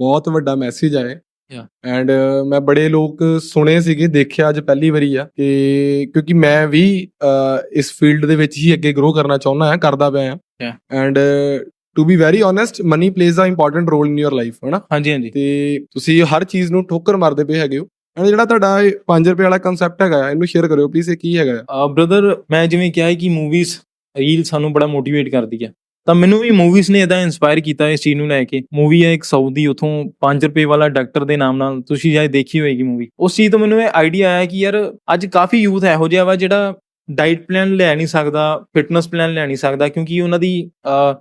ਬਹੁਤ ਵੱਡਾ ਮੈਸੇਜ ਆ Yeah. ਐਂਡ ਮੈਂ ਬੜੇ ਲੋਕ ਸੁਣੇ ਸੀਗੇ ਦੇਖਿਆ ਅੱਜ ਪਹਿਲੀ ਵਾਰੀ ਆ ਕਿ ਕਿਉਂਕਿ ਮੈਂ ਵੀ ਇਸ ਫੀਲਡ ਦੇ ਵਿੱਚ ਹੀ ਅੱਗੇ ਗਰੋ ਕਰਨਾ ਚਾਹੁੰਦਾ ਹਾਂ ਕਰਦਾ ਪਿਆ. ਹਾਂ and to be very honest money plays a important role in your life ਹਨਾ ਹਾਂਜੀ ਹਾਂਜੀ ਤੇ ਤੁਸੀਂ ਹਰ ਚੀਜ਼ ਨੂੰ ਠੋਕਰ ਮਾਰਦੇ ਪਏ ਹੈਗੇ ਹੋ ਐਂਡ ਜਿਹੜਾ ਤੁਹਾਡਾ 5 ਰੁਪਏ ਵਾਲਾ ਕਨਸੈਪਟ ਹੈਗਾ ਆ, ਇਹਨੂੰ ਸ਼ੇਅਰ ਕਰਿਓ ਪਲੀਜ਼ ਇਹ ਕੀ ਹੈਗਾ ਆ? ਬ੍ਰਦਰ ਮੈਂ ਜਿਵੇਂ ਕਿਹਾ ਹੈ ਕਿ ਮੂਵੀਜ਼ ਰੀਲ ਸਾਨੂੰ ਬੜਾ ਮੋਟੀਵੇਟ ਕਰਦੀ ਹੈ ਤਾਂ ਮੈਨੂੰ ਵੀ ਮੂਵੀਜ਼ ਨੇ ਇਦਾਂ ਇਨਸਪਾਇਰ ਕੀਤਾ ਇਸ ਚੀਜ਼ ਨੂੰ ਲੈ ਕੇ। ਮੂਵੀ ਹੈ ਇੱਕ ਸਾਊਦੀ ਉਥੋਂ 5 ਰੁਪਏ ਵਾਲਾ ਡਾਕਟਰ ਦੇ ਨਾਮ ਨਾਲ। ਤੁਸੀਂ ਸ਼ਾਇਦ ਦੇਖੀ ਹੋਏਗੀ ਮੂਵੀ ਉਸ ਚੀਜ਼ ਤੋਂ ਮੈਨੂੰ ਇਹ ਆਈਡੀਆ ਆਇਆ ਕਿ ਯਾਰ, ਅੱਜ ਕਾਫੀ ਯੂਥ ਇਹੋ ਜਿਹਾ ਵਾ ਜਿਹੜਾ ਡਾਈਟ ਪਲਾਨ ਲੈ ਨਹੀਂ ਸਕਦਾ ਫਿਟਨੈਸ ਪਲਾਨ ਲੈ ਨਹੀਂ ਸਕਦਾ, ਕਿਉਂਕਿ ਉਹਨਾਂ ਦੀ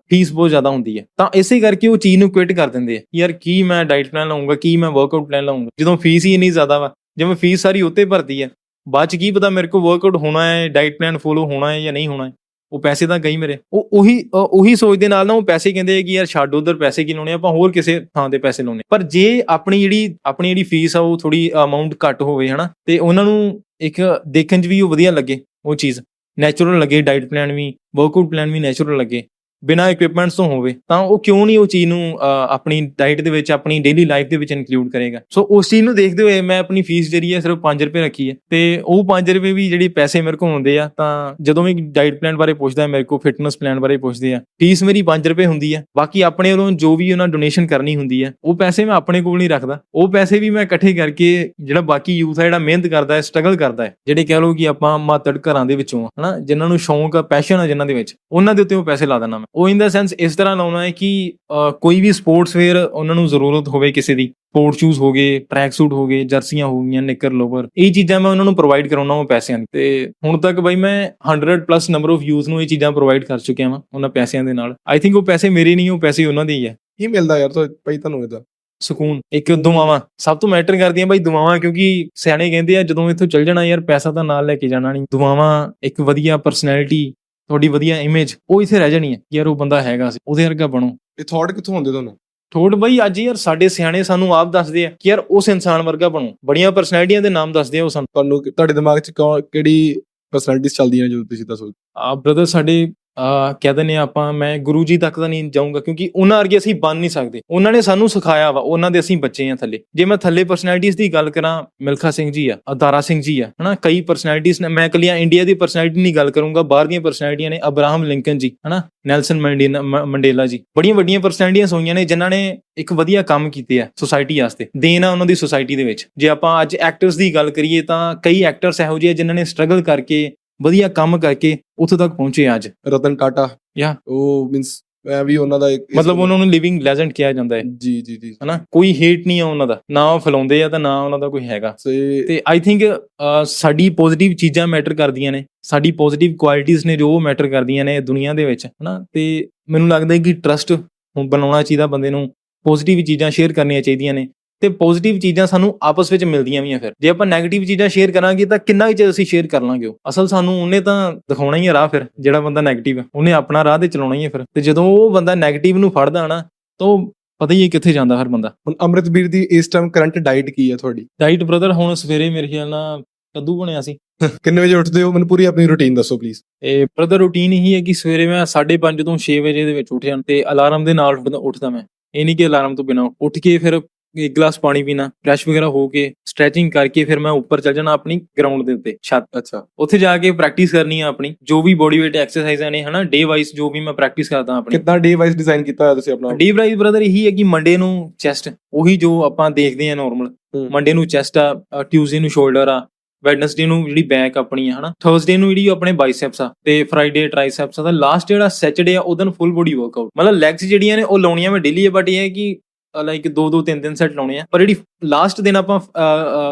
ਫੀਸ ਬਹੁਤ ਜ਼ਿਆਦਾ ਹੁੰਦੀ ਹੈ। ਤਾਂ ਇਸੇ ਕਰਕੇ ਉਹ ਚੀਜ਼ ਨੂੰ ਕੁਇਟ ਕਰ ਦਿੰਦੇ ਆ। ਯਾਰ, ਕੀ ਮੈਂ ਡਾਈਟ ਪਲਾਨ ਲਾਉਂਗਾ ਕੀ ਮੈਂ ਵਰਕਆਊਟ ਪਲਾਨ ਲਾਉਂਗਾ ਜਦੋਂ ਫੀਸ ਹੀ ਇੰਨੀ ਜ਼ਿਆਦਾ ਵਾ, ਜਿਵੇਂ ਫੀਸ ਸਾਰੀ ਉੱਤੇ ਭਰਦੀ ਹੈ, ਬਾਅਦ ਚ ਕੀ ਪਤਾ ਮੇਰੇ ਕੋਲ ਵਰਕਆਊਟ ਹੋਣਾ ਹੈ ਡਾਈਟ ਪਲਾਨ ਫੋਲੋ ਹੋਣਾ ਹੈ ਜਾਂ ਨਹੀਂ ਹੋਣਾ ਹੈ। ਉਹ ਪੈਸੇ ਤਾਂ ਗਈ ਮੇਰੇ। ਉਹ ਉਹੀ ਉਹੀ ਸੋਚ ਦੇ ਨਾਲ ਨਾ ਉਹ ਪੈਸੇ ਕਹਿੰਦੇ ਕਿ ਯਾਰ ਛੱਡ ਉਧਰ ਪੈਸੇ ਕੀ ਲਾਉਣੇ ਆ, ਆਪਾਂ ਹੋਰ ਕਿਸੇ ਥਾਂ ਤੇ ਪੈਸੇ ਲਾਉਣੇ। ਪਰ ਜੇ ਆਪਣੀ ਜਿਹੜੀ ਆਪਣੀ ਜਿਹੜੀ ਫੀਸ ਆ ਉਹ ਥੋੜੀ ਅਮਾਉਂਟ ਘੱਟ ਹੋਵੇ ਹਨਾ ਤੇ ਉਹਨਾਂ ਨੂੰ ਇੱਕ ਦੇਖਣ 'ਚ ਵੀ ਉਹ ਵਧੀਆ ਲੱਗੇ ਉਹ ਚੀਜ਼। ਨੈਚੁਰਲ ਲੱਗੇ ਡਾਈਟ ਪਲਾਨ ਵੀ ਵਰਕਆਊਟ ਪਲਾਨ ਵੀ ਨੈਚੁਰਲ ਲੱਗੇ। ਬਿਨਾਂ ਇਕਵਿਪਮੈਂਟਸ ਤੋਂ ਹੋਵੇ ਤਾਂ ਉਹ ਕਿਉਂ ਨਹੀਂ ਉਹ ਚੀਜ਼ ਨੂੰ ਆਪਣੀ ਡਾਈਟ ਦੇ ਵਿੱਚ ਆਪਣੀ ਡੇਲੀ ਲਾਈਫ ਦੇ ਵਿੱਚ ਇਨਕਲੂਡ ਕਰੇਗਾ? ਸੋ ਉਸ ਚੀਜ਼ ਨੂੰ ਦੇਖਦੇ ਹੋਏ ਮੈਂ ਆਪਣੀ ਫੀਸ ਜਿਹੜੀ ਹੈ ਸਿਰਫ 5 ਰੁਪਏ ਰੱਖੀ ਹੈ ਤੇ ਉਹ 5 ਰੁਪਏ ਵੀ ਜਿਹੜੀ ਪੈਸੇ ਮੇਰੇ ਕੋਲ ਹੁੰਦੇ ਆ ਤਾਂ ਜਦੋਂ ਵੀ ਡਾਈਟ ਪਲਾਨ ਬਾਰੇ ਪੁੱਛਦਾ ਮੇਰੇ ਕੋਲ ਫਿਟਨੈਸ ਪਲਾਨ ਬਾਰੇ ਪੁੱਛਦੇ ਆ ਫੀਸ ਮੇਰੀ 5 ਰੁਪਏ ਹੁੰਦੀ ਹੈ ਬਾਕੀ ਆਪਣੇ ਵੱਲੋਂ ਜੋ ਵੀ ਉਹਨਾਂ ਡੋਨੇਸ਼ਨ ਕਰਨੀ ਹੁੰਦੀ ਹੈ ਉਹ ਪੈਸੇ ਮੈਂ ਆਪਣੇ ਕੋਲ ਨਹੀਂ ਰੱਖਦਾ। ਉਹ ਪੈਸੇ ਵੀ ਮੈਂ ਇਕੱਠੇ ਕਰਕੇ ਜਿਹੜਾ ਬਾਕੀ ਯੂਥ ਆ ਜਿਹੜਾ ਮਿਹਨਤ ਕਰਦਾ ਹੈ ਸਟਰਗਲ ਕਰਦਾ ਹੈ ਜਿਹੜੇ ਕਹਿ ਲਓ ਕਿ ਆਪਾਂ ਮਾਤੜ ਘਰਾਂ ਦੇ ਵਿੱਚੋਂ ਆ, ਹਨਾ ਜਿਨ੍ਹਾਂ ਨੂੰ ਸ਼ੌਂਕ ਆ ਪੈਸ਼ਨ ਆ ਜਿਨ੍ਹਾਂ ਦੇ ਵਿੱਚ ਉਹਨਾਂ ਦੇ ਉੱਤੇ ਉਹ ਪੈਸੇ ਲਾ ਦਿੰਦਾ ਮੈਂ। ਉਹ ਇਨ ਦਾ ਸੈਂਸ ਇਸ ਤਰ੍ਹਾਂ ਲਾਉਣਾ ਹੈ ਕਿ ਕੋਈ ਵੀ ਸਪੋਰਟਸ ਵੇਅਰ ਉਹਨਾਂ ਨੂੰ ਜ਼ਰੂਰਤ ਹੋਵੇ ਕਿਸੇ ਦੀ ਸਪੋਰਟ ਸ਼ੂਜ਼ ਹੋ ਗਏ ਟਰੈਕ ਸੂਟ ਹੋ ਗਏ ਜਰਸੀਆਂ ਹੋ ਗਈਆਂ ਨਿੱਕਰ ਲੋਵਰ ਇਹ ਚੀਜ਼ਾਂ ਮੈਂ ਉਹਨਾਂ ਨੂੰ ਪ੍ਰੋਵਾਈਡ ਕਰਾਉਣਾ ਉਹ ਪੈਸਿਆਂ ਦੀ। ਤੇ ਹੁਣ ਤੱਕ ਬਈ ਮੈਂ 100 ਪਲੱਸ ਨੰਬਰ ਆਫ ਯੂਥ ਨੂੰ ਇਹ ਚੀਜ਼ਾਂ ਪ੍ਰੋਵਾਈਡ ਕਰ ਚੁੱਕਿਆ ਵਾਂ ਉਹਨਾਂ ਪੈਸਿਆਂ ਦੇ ਨਾਲ। ਆਈ ਥਿੰਕ ਉਹ ਪੈਸੇ ਮੇਰੇ ਨਹੀਂ ਉਹ ਪੈਸੇ ਉਹਨਾਂ ਦੇ ਹੀ ਹੈ। ਕੀ ਮਿਲਦਾ ਯਾਰ ਤਾਂ ਭਾਈ ਤੁਹਾਨੂੰ ਇਹਦਾ? ਸਕੂਨ ਇੱਕ ਦੁਆਵਾਂ ਸਭ ਤੋਂ ਮੈਟਰ ਕਰਦੀਆਂ ਬਈ ਦੁਆਵਾਂ ਕਿਉਂਕਿ ਸਿਆਣੇ ਕਹਿੰਦੇ ਆ ਜਦੋਂ ਇੱਥੋਂ ਚੱਲ ਜਾਣਾ ਯਾਰ ਪੈਸਾ ਤਾਂ ਨਾਲ ਲੈ ਕੇ ਜਾਣਾ ਨਹੀਂ ਦੁਆਵਾਂ ਇੱਕ ਵਧੀਆ ਪਰਸਨੈਲਿਟੀ ਤੁਹਾਡੀ ਵਧੀਆ ਇਮੇਜ ਉਹ ਇੱਥੇ ਰਹਿ ਜਾਣੀ ਹੈ ਯਾਰ ਉਹ ਬੰਦਾ ਹੈਗਾ ਸੀ ਉਹਦੇ ਵਰਗਾ ਬਣੋ। ਇਹ ਥਾਟ ਕਿੱਥੋਂ ਆਉਂਦੇ ਤੁਹਾਨੂੰ? ਥੋੜ ਬਈ ਅੱਜ ਯਾਰ ਸਾਡੇ ਸਿਆਣੇ ਸਾਨੂੰ ਆਪ ਦੱਸਦੇ ਆ ਕਿ ਯਾਰ ਉਸ ਇਨਸਾਨ ਵਰਗਾ ਬਣੋ। ਬੜੀਆਂ ਪਰਸਨੈਲਿਟੀਆਂ ਦੇ ਨਾਮ ਦੱਸਦੇ ਆ ਉਹ ਸਾਨੂੰ। ਤੁਹਾਨੂੰ ਤੁਹਾਡੇ ਦਿਮਾਗ 'ਚ ਕਿਹੜੀ ਪਰਸਨੈਲਿਟੀਜ਼ ਚੱਲਦੀਆਂ ਨੇ ਜਦੋਂ ਤੁਸੀਂ ਦੱਸੋ? ਆ ਬ੍ਰਦਰ ਸਾਡੇ ਆ, ਕਹਿ ਦਿੰਦੇ ਹਾਂ ਆਪਾਂ, ਮੈਂ ਗੁਰੂ ਜੀ ਤੱਕ ਤਾਂ ਨਹੀਂ ਜਾਊਂਗਾ, ਕਿਉਂਕਿ ਉਹਨਾਂ ਵਰਗੇ ਅਸੀਂ ਬਣ ਨਹੀਂ ਸਕਦੇ। ਉਹਨਾਂ ਨੇ ਸਾਨੂੰ ਸਿਖਾਇਆ ਵਾ, ਉਹਨਾਂ ਦੇ ਅਸੀਂ ਬੱਚੇ ਆ ਥੱਲੇ। ਜੇ ਮੈਂ ਥੱਲੇ ਪਰਸਨੈਲਿਟੀਜ਼ ਦੀ ਗੱਲ ਕਰਾਂ, ਮਿਲਖਾ ਸਿੰਘ ਜੀ ਆ, ਅਦਾਰਾ ਸਿੰਘ ਜੀ ਆ, ਹਨਾ, ਕਈ ਪਰਸਨੈਲਿਟੀਜ਼ ਨੇ, ਮੈਂ ਇਕੱਲੀਆਂ ਇੰਡੀਆ ਦੀ ਪਰਸਨੈਲਿਟੀ ਨਹੀਂ ਗੱਲ ਕਰੂੰਗਾ, ਬਾਹਰ ਦੀਆਂ ਪਰਸਨੈਲਿਟੀਆਂ ਨੇ ਅਬਰਾਹਮ ਲਿੰਕਨ ਜੀ, ਹਨਾ ਨੈਲਸਨ ਮੰਡੇਲਾ ਜੀ। ਬੜੀਆਂ ਵੱਡੀਆਂ ਪਰਸਨੈਲਿਟੀਆਂ ਹੋਈਆਂ ਨੇ, ਜਿਨ੍ਹਾਂ ਨੇ ਇੱਕ ਵਧੀਆ ਕੰਮ ਕੀਤੇ ਆ ਸੋਸਾਇਟੀ ਵਾਸਤੇ। ਦੇਣ ਆ ਉਹਨਾਂ ਦੀ ਸੋਸਾਇਟੀ ਦੇ ਵਿੱਚ। ਜੇ ਆਪਾਂ ਅੱਜ ਐਕਟਰਸ ਦੀ ਗੱਲ ਕਰੀਏ, ਤਾਂ ਕਈ ਐਕਟਰਸ ਇਹੋ ਜਿਹੇ ਆ, ਜਿਨ੍ਹਾਂ ਨੇ ਸਟਰਗਲ ਕਰਕੇ ਵਧੀਆ ਕੰਮ ਕਰਕੇ ਉੱਥੇ ਤੱਕ ਪਹੁੰਚੇ ਅੱਜ। ਰਤਨ ਟਾਟਾ Yeah. ਉਹ ਮੀਨਸ ਮੈਂ ਵੀ ਉਹਨਾਂ ਦਾ ਇੱਕ ਮਤਲਬ ਉਹਨਾਂ ਨੂੰ ਲਿਵਿੰਗ ਲੈਜੈਂਡ ਕਿਹਾ ਜਾਂਦਾ ਹੈ। ਜੀ ਜੀ ਜੀ। ਹਨਾ? ਕੋਈ ਹੇਟ ਨਹੀਂ ਆ ਉਹਨਾਂ ਦਾ। ਨਾ ਉਹ ਫਲਾਉਂਦੇ ਆ ਤਾਂ ਨਾ ਉਹਨਾਂ ਦਾ ਕੋਈ ਹੈਗਾ। ਤੇ ਆਈ ਥਿੰਕ ਸਾਡੀ ਪੋਜ਼ਿਟਿਵ ਚੀਜ਼ਾਂ ਮੈਟਰ ਕਰਦੀਆਂ ਨੇ। ਸਾਡੀ ਪੋਜ਼ਿਟਿਵ ਕੁਆਲਿਟੀਆਂ ਨੇ ਜੋ ਮੈਟਰ ਕਰਦੀਆਂ ਨੇ ਦੁਨੀਆ ਦੇ ਵਿੱਚ ਹਨਾ? ਤੇ ਮੈਨੂੰ ਲੱਗਦਾ ਹੈ ਕਿ ਟਰਸਟ ਬਣਾਉਣਾ ਚਾਹੀਦਾ ਬੰਦੇ ਨੂੰ। ਪੋਜ਼ਿਟਿਵ ਚੀਜ਼ਾਂ ਸ਼ੇਅਰ ਕਰਨੀਆਂ ਚਾਹੀਦੀਆਂ ਨੇ। ਤੇ ਪੋਜ਼ਿਟਿਵ ਚੀਜ਼ਾਂ ਸਾਨੂੰ ਆਪਸ ਵਿੱਚ ਮਿਲਦੀਆਂ ਵੀ ਆ ਫਿਰ। ਜੇ ਆਪਾਂ 네ਗੇਟਿਵ ਚੀਜ਼ਾਂ ਸ਼ੇਅਰ ਕਰਾਂਗੇ ਤਾਂ ਕਿੰਨਾ ਹੀ ਚਿਰ ਅਸੀਂ ਸ਼ੇਅਰ ਕਰ ਲਾਂਗੇ ਅਸਲ ਸਾਨੂੰ ਉਹਨੇ ਤਾਂ ਦਿਖਾਉਣਾ ਹੀ ਆ ਰਾਹ ਫਿਰ ਜਿਹੜਾ ਬੰਦਾ 네ਗੇਟਿਵ ਹੈ ਉਹਨੇ ਆਪਣਾ ਰਾਹ ਤੇ ਚਲਾਉਣਾ ਹੀ ਆ ਫਿਰ। ਤੇ ਜਦੋਂ ਉਹ ਬੰਦਾ 네ਗੇਟਿਵ ਨੂੰ ਫੜਦਾ ਨਾ ਤਾਂ ਪਤਾ ਹੀ ਹੈ ਕਿੱਥੇ ਜਾਂਦਾ ਹਰ ਬੰਦਾ। ਹੁਣ ਅਮਰਿਤਵੀਰ ਦੀ ਇਸ ਟਾਈਮ ਕਰੰਟ ਡਾਈਟ ਕੀ ਹੈ ਤੁਹਾਡੀ? ਡਾਈਟ ਬ੍ਰਦਰ ਹੁਣ ਸਵੇਰੇ ਮੇਰੇ ਖਿਆਲ ਨਾਲ ਕੱਦੂ ਬਣਿਆ ਸੀ। ਕਿੰਨੇ ਵਜੇ ਉੱਠਦੇ ਹੋ? ਮੈਨੂੰ ਪੂਰੀ ਆਪਣੀ ਰੁਟੀਨ ਦੱਸੋ ਪਲੀਜ਼ ਇਹ ਬ੍ਰਦਰ ਰੁਟੀਨ ਹੀ ਹੈ ਕਿ ਸਵੇਰੇ ਮੈਂ 5:30 ਤੋਂ 6 ਵਜੇ ਦੇ ਵਿੱਚ ਉੱਠ ਜਾਂ ਤੇ ਅਲਾਰਮ ਦੇ ਨਾਲ ਉੱਠਦਾ ਮੈਂ। ਇਹ ਨਹੀਂ ਕਿ ਅਲਾਰਮ ਤੋਂ ਬਿਨਾਂ ਉੱਠ ਕੇ ਫਿਰ ਇੱਕ ਗਲਾਸ ਪਾਣੀ ਪੀਣਾ ਫਰੈਸ਼ ਵਗੈਰਾ ਹੋ ਕੇ ਸਟ੍ਰੈਚਿੰਗ ਕਰਕੇ ਫਿਰ ਮੈਂ ਉੱਪਰ ਚੱਲ ਜਾਣਾ ਆਪਣੀ ਗਰਾਊਂਡ ਦੇ ਉੱਤੇ ਛੱਤ। ਅੱਛਾ। ਉੱਥੇ ਜਾ ਕੇ ਪ੍ਰੈਕਟਿਸ ਕਰਨੀ ਆ ਆਪਣੀ ਜੋ ਵੀ ਬੋਡੀ weight ਐਕਸਰਸਾਈਜ਼ਾਂ ਨੇ ਹਨਾ ਡੇ ਵਾਈਜ਼ ਜੋ ਵੀ ਮੈਂ ਪ੍ਰੈਕਟਿਸ ਕਰਦਾ ਆਪਣੀ। ਕਿੰਨਾ ਡੇ ਵਾਈਜ਼ ਡਿਜ਼ਾਈਨ ਕੀਤਾ ਹੋਇਆ ਤੁਸੀਂ ਆਪਣਾ? ਡੀ ਵਾਈਜ਼ ਬ੍ਰਦਰ ਇਹੀ ਹੈ ਕਿ ਮੰਡੇ ਨੂੰ ਚੈਸਟ ਉਹੀ ਜੋ ਆਪਾਂ ਦੇਖਦੇ ਆ ਨਾਰਮਲ। ਮੰਡੇ ਨੂੰ ਚੈਸਟ ਆ ਟਿਊਜ਼ਡੇ ਨੂੰ ਸ਼ੋਲਡਰ ਆ ਵੈਡਨਸਡੇ ਨੂੰ ਜਿਹੜੀ ਬੈਕ ਆਪਣੀ ਆ ਹਨਾ। ਥਰਸਡੇ ਨੂੰ ਜਿਹੜੀ ਆਪਣੇ ਬਾਈਸੈਪਸ ਆ ਤੇ ਫਰਾਈਡੇ ਟ੍ਰਾਈਸੈਪਸ ਆ ਤਾਂ ਲਾਸਟ ਜਿਹੜਾ ਸੈਚਰਡੇ ਆ ਉਹਦਨ ਫੁੱਲ ਬੋਡੀ ਵਰਕਆਊਟ ਮਤਲਬ ਲੈਗਸ ਜਿਹੜੀਆਂ ਨੇ ਉਹ ਲਾਉਣੀਆਂ ਮੈਂ ਡੇਲੀ ਹੈ ਬਟ ਇਹ ਹੈ ਕਿ ਲਾਈਕ 2 2 3 3 ਸੈਟ ਲਾਉਣੇ ਆ। ਪਰ ਜਿਹੜੀ ਲਾਸਟ ਦਿਨ ਆਪਾਂ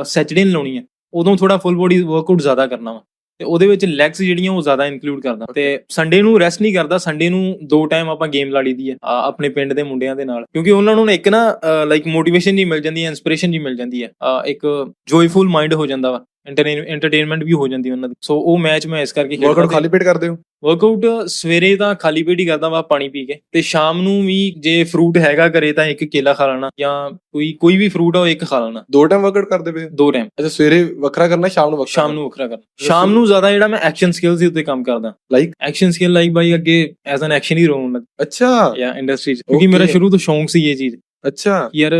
ਸੈਚਰਡੇ ਨੂੰ ਲਾਉਣੀ ਆ ਉਦੋਂ ਥੋੜਾ ਫੁੱਲ ਬੋਡੀ ਵਰਕਆਊਟ ਜ਼ਿਆਦਾ ਕਰਨਾ ਵਾ। ਤੇ ਉਹਦੇ ਵਿੱਚ ਲੈਗਸ ਜਿਹੜੀਆਂ ਉਹ ਜ਼ਿਆਦਾ ਇਨਕਲੂਡ ਕਰਦਾ। ਤੇ ਸੰਡੇ ਨੂੰ ਰੈਸਟ ਨਹੀਂ ਕਰਦਾ ਸੰਡੇ ਨੂੰ ਦੋ ਟਾਈਮ ਆਪਾਂ ਗੇਮ ਲਾ ਲਈਦੀ ਹੈ ਆ, ਆਪਣੇ ਪਿੰਡ ਦੇ ਮੁੰਡਿਆਂ ਦੇ ਨਾਲ। ਕਿਉਂਕਿ ਉਹਨਾਂ ਨੂੰ ਇੱਕ ਨਾ ਲਾਈਕ ਮੋਟੀਵੇਸ਼ਨ ਜੀ ਮਿਲ ਜਾਂਦੀ ਹੈ ਇਨਸਪੀਰੇਸ਼ਨ ਜੀ ਮਿਲ ਜਾਂਦੀ ਹੈ ਇੱਕ ਜੋਇਫੁਲ ਮਾਈਂਡ ਹੋ ਜਾਂਦਾ ਵਾ। ਐਂਟਰਟੇਨਮੈਂਟ ਵੀ ਹੋ ਜਾਂਦੀ ਉਹਨਾਂ ਦੀ। ਸੋ ਉਹ ਮੈਚ ਮੈਂ ਇਸ ਕਰਕੇ ਵਰਕਆਊਟ ਖਾਲੀ ਪੇਟ ਕਰਦੇ ਹੋ? ਵਰਕਆਊਟ ਸਵੇਰੇ ਤਾਂ ਖਾਲੀ ਪੇਟ ਹੀ ਕਰਦਾ ਵਾ ਪਾਣੀ ਪੀ ਕੇ। ਤੇ ਸ਼ਾਮ ਨੂੰ ਵੀ ਜੇ ਫਰੂਟ ਹੈਗਾ ਘਰੇ ਤਾਂ ਇੱਕ ਕੇਲਾ ਖਾ ਲੈਣਾ ਜਾਂ ਕੋਈ ਕੋਈ ਵੀ ਫਰੂਟ ਆ ਉਹ ਇੱਕ ਖਾ ਲੈਣਾ। ਦੋ ਟਾਈਮ ਵਰਕਆਊਟ ਕਰਦੇ ਪਏ? ਦੋ ਟਾਈਮ ਅੱਛਾ ਸਵੇਰੇ ਵੱਖਰਾ ਕਰਨਾ ਸ਼ਾਮ ਨੂੰ ਵੱਖਰਾ ਸ਼ਾਮ ਨੂੰ ਵੱਖਰਾ ਕਰਨਾ। ਸ਼ਾਮ ਨੂੰ ਜ਼ਿਆਦਾ ਜਿਹੜਾ ਮੈਂ ਐਕਸ਼ਨ ਸਕਿੱਲਸ ਦੇ ਉੱਤੇ ਕੰਮ ਕਰਦਾ। ਲਾਈਕ ਐਕਸ਼ਨ ਸਕਿੱਲ ਲਾਈਕ ਬਾਈ ਅੱਗੇ ਐਜ਼ ਐਨ ਐਕਸ਼ਨ ਹੀ ਰੋਣ ਲੱਗ ਅੱਛਾ। ਜਾਂ ਇੰਡਸਟਰੀ ਕਿਉਂਕਿ ਮੇਰਾ. ਸ਼ੁਰੂ ਤੋਂ ਸ਼ੌਂਕ ਸੀ ਇਹ ਚੀਜ਼। ਅੱਛਾ। ਕਿ ਯਾਰ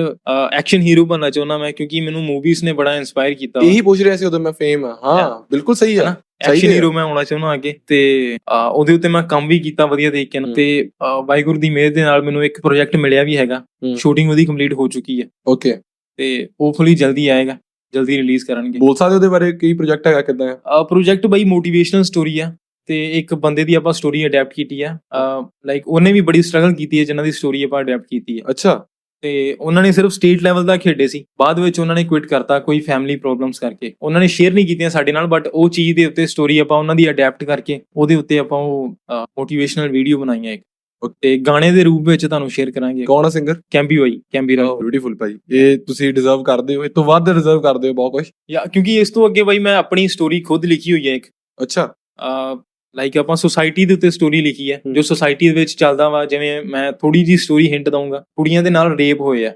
ਐਕਸ਼ਨ ਹੀਰੋ ਬਣਨਾ ਚਾਹੁੰਦਾ ਮੈਂ ਕਿਉਂਕਿ ਮੈਨੂੰ ਮੂਵੀਜ਼ ਨੇ ਬੜਾ ਇਨਸਪਾਇਰ ਕੀਤਾ। ਇਹੀ ਪੁੱਛ ਰਿਹਾ ਸੀ ਉਦੋਂ ਮੈਂ ਫੇਮ ਆ। ਹਾਂ. ਬਿਲਕੁਲ ਸਹੀ ਆ। ਐਕਸ਼ਨ। ਹੀਰੋ ਮੈਂ ਹੋਣਾ ਚਾਹੁੰਦਾ ਅੱਗੇ ਤੇ ਉਹਦੇ ਉੱਤੇ ਮੈਂ ਕੰਮ ਵੀ ਕੀਤਾ ਵਧੀਆ ਤਰੀਕੇ ਨਾਲ ਹਮ। ਤੇ ਵਾਹਿਗੁਰੂ ਦੀ ਮਿਹਰ ਦੇ ਨਾਲ ਮੈਨੂੰ ਇੱਕ ਪ੍ਰੋਜੈਕਟ ਮਿਲਿਆ ਵੀ ਹੈਗਾ। ਸ਼ੂਟਿੰਗ ਉਹਦੀ ਕੰਪਲੀਟ ਹੋ ਚੁੱਕੀ ਹੈ ਓਕੇ ਤੇ ਹੋਪਫੁਲੀ ਜਲਦੀ ਆਏਗਾ। ਜਲਦੀ ਰਿਲੀਜ਼ ਕਰਨਗੇ। ਬੋਲ ਸਕਦੇ ਉਹਦੇ ਬਾਰੇ ਕੀ ਪ੍ਰੋਜੈਕਟ ਹੈਗਾ ਕਿਦਾਂ ਹੈ ਪ੍ਰੋਜੈਕਟ ਬਈ ਮੋਟੀਵੇਸ਼ਨਲ ਸਟੋਰੀ ਆ ਤੇ ਇੱਕ ਬੰਦੇ ਦੀ ਆਪਾਂ ਸਟੋਰੀ ਅਡੈਪਟ ਕੀਤੀ ਆ। ਲਾਈਕ ਉਹਨੇ ਵੀ ਬੜੀ ਸਟਰਗਲ ਕੀਤੀ ਹੈ ਜਿਨ੍ਹਾਂ ਦੀ ਸਟੋਰੀ ਆਪਾਂ ਅਡੈਪਟ ਕੀਤੀ ਹੈ ਅੱਛਾ। ਤੇ ਉਹਨਾਂ ਨੇ ਸਿਰਫ ਸਟੇਟ ਲੈਵਲ ਦਾ ਖੇਡੇ ਸੀ। ਬਾਅਦ ਵਿੱਚ ਉਹਨਾਂ ਨੇ ਕੁਇਟ ਕਰਤਾ ਕੋਈ ਫੈਮਿਲੀ ਪ੍ਰੋਬਲਮਸ ਕਰਕੇ। ਉਹਨਾਂ ਨੇ ਸ਼ੇਅਰ ਨਹੀਂ ਕੀਤੀਆਂ ਸਾਡੇ ਨਾਲ ਬਟ ਉਹ ਚੀਜ਼ ਦੇ ਉੱਤੇ ਸਟੋਰੀ ਆਪਾਂ ਉਹਨਾਂ ਦੀ ਅਡੈਪਟ ਕਰਕੇ ਉਹਦੇ ਉੱਤੇ ਆਪਾਂ ਉਹ ਮੋਟੀਵੇਸ਼ਨਲ ਵੀਡੀਓ ਬਣਾਈਆਂ ਇੱਕ। ਤੇ ਗਾਣੇ ਦੇ ਰੂਪ ਵਿੱਚ ਤੁਹਾਨੂੰ ਸ਼ੇਅਰ ਕਰਾਂਗੇ। ਕੌਣ ਸਿੰਗਰ ਕੈਂਪੀ ਵਾਈ ਕੈਂਪੀ ਰਾਓ ਬਿਊਟੀਫੁਲ ਭਾਈ। ਇਹ ਤੁਸੀਂ ਡਿਜ਼ਰਵ ਕਰਦੇ ਹੋ ਇਹ ਤੋਂ ਵੱਧ ਡਿਜ਼ਰਵ ਕਰਦੇ ਹੋ ਬਹੁਤ ਕੁਝ ਯਾ ਕਿਉਂਕਿ ਇਸ ਤੋਂ ਅੱਗੇ ਬਾਈ ਮੈਂ ਆਪਣੀ ਸਟੋਰੀ ਖੁਦ ਲਿਖੀ ਹੋਈ ਹੈ ਇੱਕ। ਅੱਛਾ। ਲਾਈਕ ਆਪਾਂ ਸੁਸਾਇਟੀ ਦੇ ਉੱਤੇ ਸਟੋਰੀ ਲਿਖੀ ਹੈ। ਜੋ ਸੁਸਾਇਟੀ ਦੇ ਵਿੱਚ ਚੱਲਦਾ ਵਾ ਜਿਵੇਂ ਮੈਂ ਥੋੜੀ ਜੀ ਸਟੋਰੀ ਹਿੰਟ ਦਊਂਗਾ ਕੁੜੀਆਂ ਦੇ ਨਾਲ ਰੇਪ ਹੋਏ ਆ।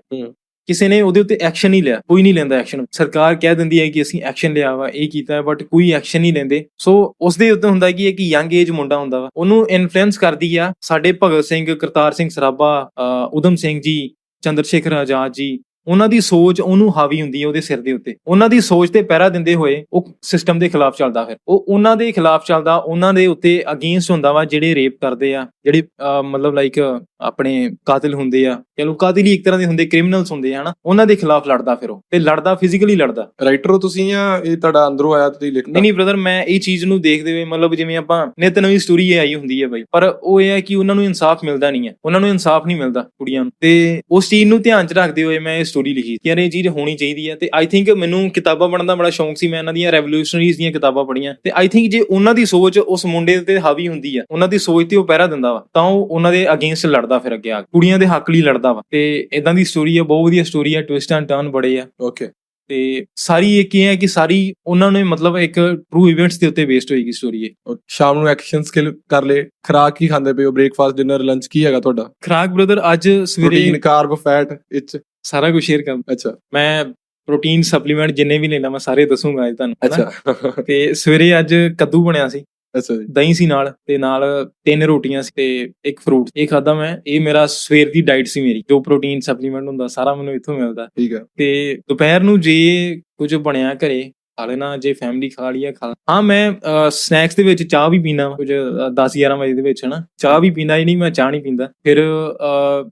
ਕਿਸੇ ਨੇ ਉਹਦੇ ਉੱਤੇ ਐਕਸ਼ਨ ਨਹੀਂ ਲਿਆ ਕੋਈ ਨਹੀਂ ਲੈਂਦਾ ਐਕਸ਼ਨ ਸਰਕਾਰ ਕਹਿ ਦਿੰਦੀ ਹੈ ਕਿ ਅਸੀਂ ਐਕਸ਼ਨ ਲਿਆ ਵਾ ਇਹ ਕੀਤਾ ਹੈ ਬਟ ਕੋਈ ਐਕਸ਼ਨ ਨਹੀਂ ਲੈਂਦੇ ਸੋ ਉਸ ਦੇ ਉੱਤੇ ਹੁੰਦਾ ਕਿ ਇੱਕ ਯੰਗ ਏਜ ਮੁੰਡਾ ਹੁੰਦਾ ਵਾ ਉਹਨੂੰ ਇਨਫਲੂਐਂਸ ਕਰਦੀ ਆ ਸਾਡੇ ਭਗਤ ਸਿੰਘ ਕਰਤਾਰ ਸਿੰਘ ਸਰਾਭਾ ਉਦਮ ਸਿੰਘ ਜੀ ਚੰਦਰ ਸ਼ੇਖਰ ਆਜ਼ਾਦ ਜੀ ਉਹਨਾਂ ਦੀ ਸੋਚ ਉਹਨੂੰ ਹਾਵੀ ਹੁੰਦੀ ਹੈ ਉਹਦੇ ਸਿਰ ਦੇ ਉੱਤੇ। ਉਹਨਾਂ ਦੀ ਸੋਚ ਤੇ ਪਹਿਰਾ ਦਿੰਦੇ ਹੋਏ ਉਹ ਸਿਸਟਮ ਦੇ ਖਿਲਾਫ ਚੱਲਦਾ ਫਿਰ। ਉਹ ਉਹਨਾਂ ਦੇ ਖਿਲਾਫ ਚੱਲਦਾ ਉਹਨਾਂ ਦੇ ਉੱਤੇ ਅਗੇਂਸਟ ਹੁੰਦਾ ਵਾ ਜਿਹੜੇ ਰੇਪ ਕਰਦੇ ਆ ਜਿਹੜੇ ਅਹ, ਮਤਲਬ ਲਾਈਕ ਆਪਣੇ ਕਾਤਿਲ ਹੁੰਦੇ ਆ ਕਹ ਲੋ ਕਾਤਿਲ ਹੀ ਇੱਕ ਤਰ੍ਹਾਂ ਦੇ ਹੁੰਦੇ ਕ੍ਰਿਮੀਨਲਸ ਹੁੰਦੇ ਆ ਹਨਾ? ਉਹਨਾਂ ਦੇ ਖਿਲਾਫ ਲੜਦਾ ਫਿਰ ਉਹ ਤੇ ਲੜਦਾ ਫਿਜ਼ੀਕਲੀ ਲੜਦਾ। ਰਾਈਟਰ ਹੋ ਤੁਸੀਂ ਜਾਂ ਇਹ ਤੁਹਾਡਾ ਅੰਦਰੋਂ ਆਇਆ ਤੁਸੀਂ ਲਿਖਦਾ ਨਹੀਂ ਨਹੀਂ ਬ੍ਰਦਰ ਮੈਂ ਇਹ ਚੀਜ਼ ਨੂੰ ਦੇਖਦੇ ਹੋਏ ਮਤਲਬ ਜਿਵੇਂ ਆਪਾਂ ਨਿਤ ਨਵੀਂ ਸਟੋਰੀ ਇਹ ਆਈ ਹੁੰਦੀ ਹੈ ਬਾਈ। ਪਰ ਉਹ ਇਹ ਹੈ ਕਿ ਉਹਨਾਂ ਨੂੰ ਇਨਸਾਫ ਮਿਲਦਾ ਨਹੀਂ ਹੈ। ਉਹਨਾਂ ਨੂੰ ਇਨਸਾਫ ਨਹੀਂ ਮਿਲਦਾ ਕੁੜੀਆਂ ਨੂੰ। ਤੇ ਉਸ ਚੀਜ਼ ਨੂੰ ਧਿਆਨ 'ਚ ਰੱਖਦੇ ਹੋਏ ਮੈਂ ਇਹ ਸਟੋਰੀ ਲਿਖੀ ਯਾਰ ਇਹ ਚੀਜ਼ ਹੋਣੀ ਚਾਹੀਦੀ ਹੈ। ਤੇ ਆਈ ਥਿੰਕ ਮੈਨੂੰ ਕਿਤਾਬਾਂ ਪੜ੍ਹਨ ਦਾ ਬੜਾ ਸ਼ੌਂਕ ਸੀ। ਮੈਂ ਇਹਨਾਂ ਦੀਆਂ ਰੈਵੋਲੂਸ਼ਨਰੀਜ਼ ਦੀਆਂ ਕਿਤਾਬਾਂ ਪੜ੍ਹੀਆਂ। ਤੇ ਆਈ ਥਿੰਕ ਜੇ ਉਹਨਾਂ ਦੀ ਸੋਚ ਉਸ ਮੁੰਡੇ ਤੇ ਹਾਵੀ ਹੁੰਦੀ ਆ ਉਹਨਾਂ ਦੀ ਸੋਚ ਤੇ ਉਹ ਪਹਿਰਾ ਦਿੰਦਾ ਵਾ ਤਾਂ ਉਹ ਉਹਨਾਂ ਦੇ ਅਗੇਂਸਟ ਲੜਦਾ ਫਿਰ ਅੱਗੇ ਆ ਕੇ। ਕੁੜੀਆਂ ਦੇ ਹੱਕ ਲਈ ਲੜਦਾ ਵਾ। ਤੇ ਇਦਾਂ ਦੀ ਸਟੋਰੀ ਹੈ ਬਹੁਤ ਵਧੀਆ ਸਟੋਰੀ ਹੈ ਟਵਿਸਟ ਐਂਡ ਟਰਨ ਬੜੇ ਆ। ਓਕੇ ਤੇ ਸਾਰੀ ਇਹ ਕੀ ਹੈ ਕਿ ਸਾਰੀ ਉਹਨਾਂ ਨੇ ਮਤਲਬ ਇੱਕ ਟਰੂ ਇਵੈਂਟਸ ਦੇ ਉੱਤੇ ਬੇਸਡ ਹੋਏਗੀ ਸਟੋਰੀ ਇਹ। ਸ਼ਾਮ ਨੂੰ ਐਕਸ਼ਨ ਸਕਿੱਲ ਕਰ ਲੇ ਖਰਾਕ ਕੀ ਖਾਂਦੇ ਪਏ ਹੋ? ਬ੍ਰੇਕਫਾਸਟ ਡਿਨਰ ਲੰਚ ਕੀ ਹੈਗਾ ਤੁਹਾਡਾ? ਖਰਾਕ ਬ੍ਰਦਰ ਅੱਜ ਸਵੇਰੇ ਪ੍ਰੋਟੀਨ ਕਾਰਬ ਫੈਟ ਇਚ ਸਾਰਾ ਕੁਝ ਸ਼ੇਅਰ ਕਰ। ਅੱਛਾ। ਮੈਂ ਪ੍ਰੋਟੀਨ ਸਪਲੀਮੈਂਟ ਜਿੰਨੇ ਵੀ ਲੈਣਾ ਮੈਂ ਸਾਰੇ ਦੱਸੂਗਾ ਅੱਜ ਤੁਹਾਨੂੰ ਹਨਾ? ਅੱਛਾ। ਤੇ ਸਵੇਰੇ ਅੱਜ ਕੱਦੂ ਬਣਿਆ ਸੀ। ਅੱਛਾ ਜੀ। ਦਹੀਂ ਸੀ ਨਾਲ ਤੇ ਨਾਲ ਤਿੰਨ ਰੋਟੀਆਂ ਸੀ ਤੇ ਇੱਕ ਫਰੂਟ ਇਹ ਖਾਦਾ ਮੈਂ। ਇਹ ਮੇਰਾ ਸਵੇਰ ਦੀ ਡਾਈਟ ਸੀ ਮੇਰੀ। ਜੋ ਪ੍ਰੋਟੀਨ ਸਪਲੀਮੈਂਟ ਹੁੰਦਾ ਸਾਰਾ ਮੈਨੂੰ ਇੱਥੋਂ ਮਿਲਦਾ। ਠੀਕ ਹੈ ਤੇ ਦੁਪਹਿਰ ਨੂੰ ਜੇ ਕੁਝ ਬਣਿਆ ਘਰੇ ਖਾ ਲੈਣਾ ਜੇ ਫੈਮਿਲੀ ਖਾ ਲਈਆ ਖਾ ਹਾਂ ਮੈਂ ਸਨੈਕਸ ਦੇ ਵਿੱਚ ਚਾਹ ਵੀ ਪੀਣਾ ਕੁਝ 10 11 ਵਜੇ ਦੇ ਵਿੱਚ ਹਨਾ। ਚਾਹ ਵੀ ਪੀਂਦਾ ਹੀ ਨਹੀਂ ਮੈਂ ਚਾਹ ਨਹੀਂ ਪੀਂਦਾ। ਫਿਰ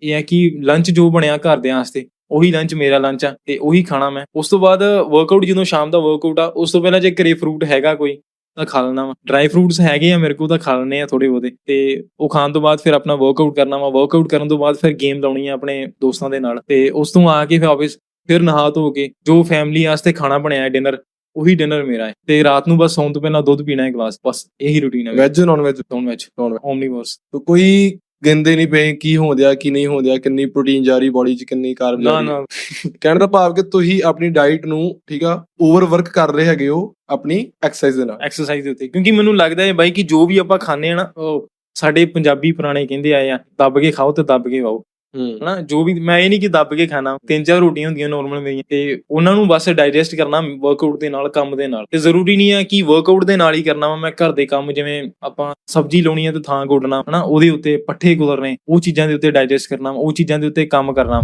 ਇਹ ਹੈ ਕਿ ਲੰਚ ਜੋ ਬਣਿਆ ਘਰਦਿਆਂ ਵਾਸਤੇ ਉਹੀ ਲੰਚ ਮੇਰਾ ਲੰਚ ਆ ਤੇ ਉਹੀ ਖਾਣਾ ਮੈਂ। ਉਸ ਤੋਂ ਬਾਅਦ ਵਰਕਆਊਟ ਜਦੋਂ ਸ਼ਾਮ ਦਾ ਵਰਕਆਊਟ ਆ ਉਸ ਤੋਂ ਪਹਿਲਾਂ ਜੇ ਘਰੇ ਫਰੂਟ ਹੈਗਾ ਕੋਈ ਤਾਂ ਖਾ ਲੈਣਾ ਵਾ। ਡਰਾਈ ਫਰੂਟਸ ਹੈਗੇ ਆ ਮੇਰੇ ਕੋਲ ਤਾਂ ਖਾ ਲੈਣੇ ਆ ਥੋੜੇ ਬਹੁਤੇ। ਤੇ ਉਹ ਖਾਣ ਤੋਂ ਬਾਅਦ ਫਿਰ ਆਪਣਾ ਵਰਕਆਊਟ ਕਰਨਾ ਵਾ। ਵਰਕਆਊਟ ਕਰਨ ਤੋਂ ਬਾਅਦ ਫਿਰ ਗੇਮ ਲਾਉਣੀ ਆ ਆਪਣੇ ਦੋਸਤਾਂ ਦੇ ਨਾਲ। ਤੇ ਉਸ ਤੋਂ ਆ ਕੇ ਫਿਰ ਆਫਿਸ ਫਿਰ ਨਹਾ ਧੋ ਕੇ ਜੋ ਫੈਮਿਲੀ ਵਾਸਤੇ ਖਾਣਾ ਬਣਾਇਆ ਹੈ ਡਿਨਰ ਉਹੀ ਡਿਨਰ ਮੇਰਾ ਹੈ। ਤੇ ਰਾਤ ਨੂੰ ਬਸ ਸੌਣ ਤੋਂ ਪਹਿਲਾਂ ਦੁੱਧ ਪੀਣਾ ਹੈ ਗਲਾਸ। ਬਸ ਇਹੀ ਰੁਟੀਨ ਹੈ veg non veg non veg non omnivores ਤੋ ਕੋਈ ਗਿੰਦੇ ਨਹੀਂ ਪਏ ਕੀ ਹੋਂਦਿਆ ਕੀ ਨਹੀਂ ਹੋਂਦਿਆ ਕਿੰਨੀ ਪ੍ਰੋਟੀਨ ਜਾ ਰਹੀ ਬਾਡੀ 'ਚ ਕਿੰਨੀ ਕਾਰਬ ਜਾ ਨਾ ਰਹੀ। ਨਾ। ਕਹਿਣ ਦਾ ਭਾਵ ਕਿ ਤੁਸੀਂ ਆਪਣੀ ਡਾਈਟ ਨੂੰ ਠੀਕ ਆ ਓਵਰ ਵਰਕ ਕਰ ਰਹੇ ਹੈਗੇ ਹੋ ਆਪਣੀ ਐਕਸਰਸਾਈਜ਼ ਦੇ ਨਾਲ। ਐਕਸਰਸਾਈਜ਼ ਦੇ ਉੱਤੇ। ਕਿਉਂਕਿ ਮੈਨੂੰ ਲੱਗਦਾ ਹੈ ਬਾਈ ਕਿ ਜੋ ਵੀ ਆਪਾਂ ਖਾਂਦੇ ਆ ਨਾ ਉਹ ਸਾਡੇ ਪੰਜਾਬੀ ਪੁਰਾਣੇ ਕਹਿੰਦੇ ਆਏ ਆ ਦੱਬ ਕੇ ਖਾਓ ਤੇ ਦੱਬ ਕੇ ਖਾਓ ਹੂੰ ਹਨਾ, ਜੋ ਵੀ ਮੈਂ ਇਹ ਨਹੀਂ ਕਿ ਦੱਬ ਕੇ ਖਾਣਾ, ਤਿੰਨ ਚਾਰ ਰੋਟੀਆਂ ਹੁੰਦੀਆਂ ਨਾਰਮਲ ਮੇਰੀਆਂ, ਤੇ ਉਹਨਾਂ ਨੂੰ ਬਸ ਡਾਈਜੈਸਟ ਕਰਨਾ ਵਰਕਆਊਟ ਦੇ ਨਾਲ, ਕੰਮ ਦੇ ਨਾਲ। ਤੇ ਜ਼ਰੂਰੀ ਨਹੀਂ ਹੈ ਕਿ ਵਰਕਆਊਟ ਦੇ ਨਾਲ ਹੀ ਕਰਨਾ ਵਾ, ਮੈਂ ਘਰ ਦੇ ਕੰਮ ਜਿਵੇਂ ਆਪਾਂ ਸਬਜ਼ੀ ਲਾਉਣੀ ਹੈ ਤੇ ਥਾਂ ਗੋਡਣਾ ਹਨਾ, ਉਹਦੇ ਉੱਤੇ ਪੱਠੇ ਕੁਤਰਨੇ ਉਹ ਚੀਜ਼ਾਂ ਦੇ ਉੱਤੇ ਡਾਈਜੈਸਟ ਕਰਨਾ ਉਹ ਚੀਜ਼ਾਂ ਦੇ ਉੱਤੇ ਕੰਮ ਕਰਨਾ